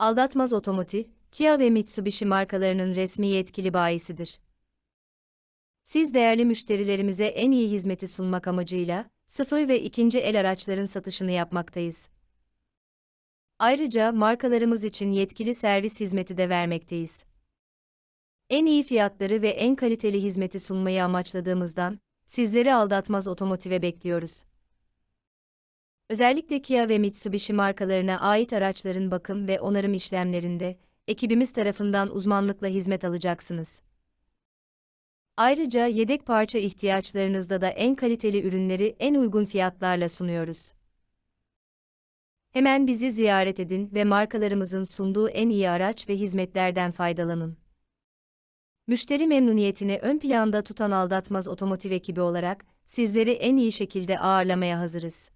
Aldatmaz Otomotiv, Kia ve Mitsubishi markalarının resmi yetkili bayisidir. Siz değerli müşterilerimize en iyi hizmeti sunmak amacıyla, sıfır ve ikinci el araçların satışını yapmaktayız. Ayrıca markalarımız için yetkili servis hizmeti de vermekteyiz. En iyi fiyatları ve en kaliteli hizmeti sunmayı amaçladığımızdan, sizleri aldatmaz otomotive bekliyoruz. Özellikle Kia ve Mitsubishi markalarına ait araçların bakım ve onarım işlemlerinde, ekibimiz tarafından uzmanlıkla hizmet alacaksınız. Ayrıca yedek parça ihtiyaçlarınızda da en kaliteli ürünleri en uygun fiyatlarla sunuyoruz. Hemen bizi ziyaret edin ve markalarımızın sunduğu en iyi araç ve hizmetlerden faydalanın. Müşteri memnuniyetini ön planda tutan aldatmaz otomotiv ekibi olarak sizleri en iyi şekilde ağırlamaya hazırız.